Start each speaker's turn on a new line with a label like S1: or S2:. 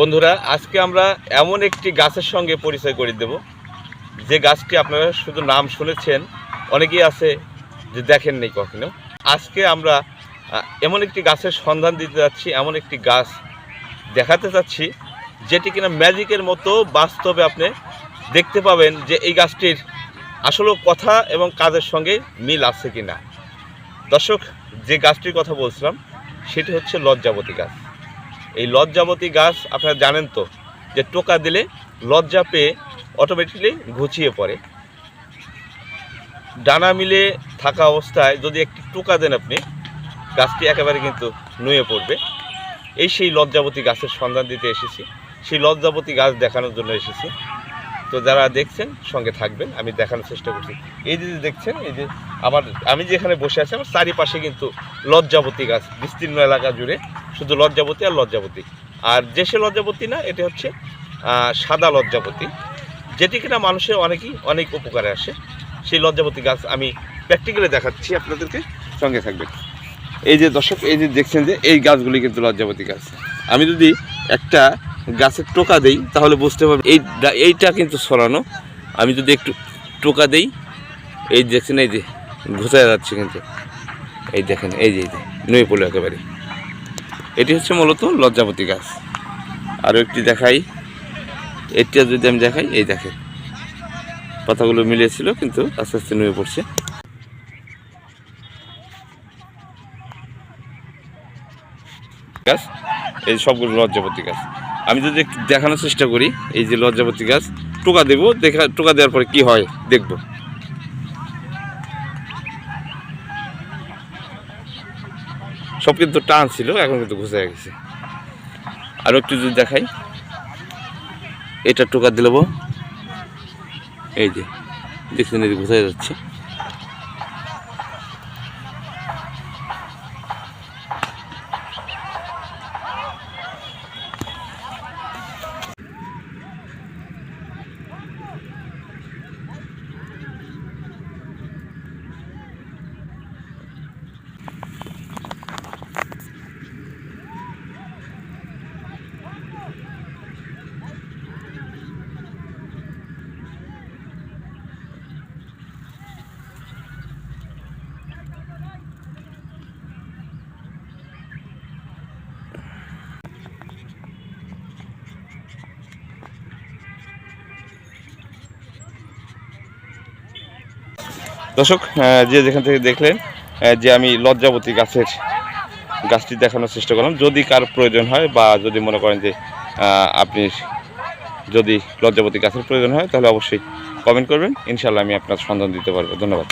S1: বন্ধুরা, আজকে আমরা এমন একটি গাছের সঙ্গে পরিচয় করে দেব। যে গাছটি আপনারা শুধু নাম শুনেছেন, অনেকেই আছে যে দেখেননি কখনো। আজকে আমরা এমন একটি গাছের সন্ধান দিতে যাচ্ছি, এমন একটি গাছ দেখাতে চাচ্ছি যেটি কিনা ম্যাজিকের মতো বাস্তবে আপনি দেখতে পাবেন যে এই গাছটির আসলে কথা এবং কাজের সঙ্গে মিল আছে কি না দর্শক, যে গাছটির কথা বলছিলাম, সেটি হচ্ছে লজ্জাবতী গাছ। এই লজ্জাবতী গাছ আপনারা জানেন তো, যে টোকা দিলে লজ্জা পেয়ে অটোমেটিকলি ঘুচিয়ে পড়ে। ডানা মিলে থাকা অবস্থায় যদি একটি টোকা দেন আপনি, গাছটি একেবারে কিন্তু নুয়ে পড়বে। এই সেই লজ্জাবতী গাছের সন্ধান দিতে এসেছি। সেই লজ্জাবতী গাছ দেখানোর জন্য এসেছি। তো যারা দেখছেন, সঙ্গে থাকবেন, আমি দেখানোর চেষ্টা করছি। এই যে দেখছেন, এই যে আমার, আমি যেখানে বসে আছি, আমার চারিপাশে কিন্তু লজ্জাবতী গাছ, বিস্তীর্ণ এলাকা জুড়ে শুধু লজ্জাবতী আর লজ্জাবতী। আর যে সে লজ্জাবতী না, এটা হচ্ছে সাদা লজ্জাবতী। যেটি কিনা মানুষের অনেকই অনেক উপকারে আসে। সেই লজ্জাবতী গাছ আমি প্র্যাকটিক্যালি দেখাচ্ছি আপনাদেরকে। সঙ্গে থাকবেন। এই যে দর্শক, এই যে দেখছেন যে, এই গাছগুলি কিন্তু লজ্জাবতী গাছ। আমি যদি একটা গাছের টোকা দেই, তাহলে বুঝতে পারবেন, এই এইটা কিন্তু সরানো আমি যদি একটু টোকা দেই, এই দেখছেন, এই যে ঘুষায় যাচ্ছে কিন্তু। এই দেখেন, এই যে, এই নই পড়ল একেবারে। এটি হচ্ছে মূলত লজ্জাপতি গাছ। আরও একটি দেখাই। এটা যদি আমি দেখাই, এই দেখেন। পাতাগুলো মিলিয়েছিল, কিন্তু আস্তে আস্তে নুয়ে পড়ছে। গাছ, এই সবগুলো লজ্জাপতি গাছ। আমি যদি দেখানোর চেষ্টা করি, এই যে লজ্জাপতি গাছ, টোকা দেবো, দেখা, টোকা দেওয়ার পরে কি হয়, দেখব। সব কিন্তু টান ছিল, এখন কিন্তু ঘুষে গেছে। আরও একটু যদি দেখাই, এটা টোকা দিলব এই যে, দেখছেন ঘুষে যাচ্ছে। দর্শক যে যেখান থেকে দেখলেন যে আমি লজ্জাবতী গাছের গাছটি দেখানোর চেষ্টা করলাম, যদি কার প্রয়োজন হয় বা যদি মনে করেন যে আপনি যদি লজ্জাবতী গাছের প্রয়োজন হয়, তাহলে অবশ্যই কমেন্ট করবেন। ইনশাল্লাহ আমি আপনার সন্ধান দিতে পারব। ধন্যবাদ।